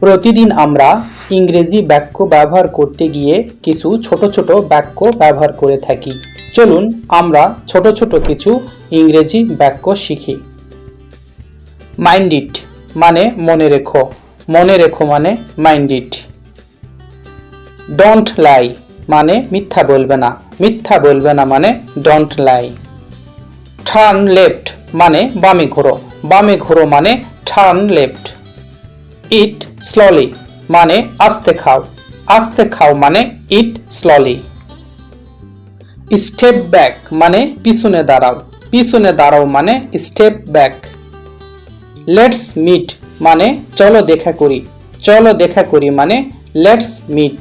প্রতিদিন আমরা ইংরেজি বাক্য ব্যবহার করতে গিয়ে কিছু ছোট ছোট বাক্য ব্যবহার করে থাকি। চলুন আমরা ছোট ছোট কিছু ইংরেজি বাক্য শিখি। মাইন্ড ইট মানে মনে রেখো। মনে রেখো মানে মাইন্ড ইট। ডোন্ট লাই মানে মিথ্যা বলবে না। মিথ্যা বলবে না মানে ডোন্ট লাই। টার্ন লেফট মানে বামে ঘোরো। বামে ঘোরো মানে টার্ন লেফট। ইট স্লোলি মানে আস্তে খাও। আস্তে খাও মানে ইট স্লোলি স্টেপ ব্যাক মানে পিছনে দাঁড়াও। পিছনে দাঁড়াও মানে স্টেপ ব্যাক লেটস মিট মানে চলো দেখা করি। চলো দেখা করি মানে লেটস মিট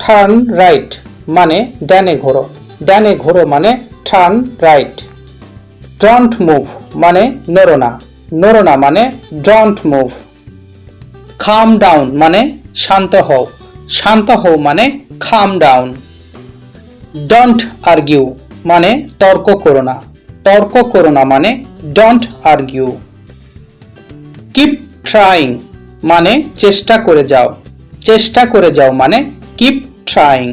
টার্ন রাইট মানে ডানে ঘোরো। ডানে ঘোরো মানে টার্ন রাইট ডোন্ট মুভ মানে নড়ো না। মানে ডোন্ট মুভ খাম ডাউন মানে শান্ত হও। শান্ত হও মানে খাম ডাউন ডন্ট আর্গিউ মানে তর্ক করো না। তর্ক করো না মানে ডন্ট আর্গিউ কিপ ট্রাইং মানে চেষ্টা করে যাও। চেষ্টা করে যাও মানে কিপ ট্রাইং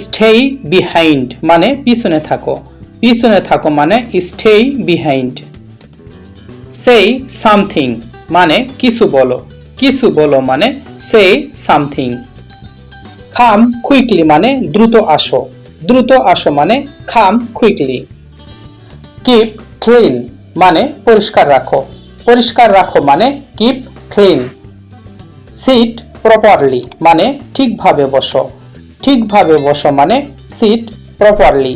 স্টেই বিহাইন্ড মানে পিছনে থাকো। পিছনে থাকো মানে স্টেই বিহাইন্ড সেই সামথিং মানে কিছু বলো। কিছু বলো মানে সেই সামথিং খাম কুইকলি মানে দ্রুত আসো। দ্রুত আসো মানে খাম কুইকলি কিপ ক্লিন মানে পরিষ্কার রাখো। পরিষ্কার রাখো মানে কিপ ক্লিন সিট প্রপারলি মানে ঠিকভাবে বসো। ঠিকভাবে বসো মানে সিট প্রপারলি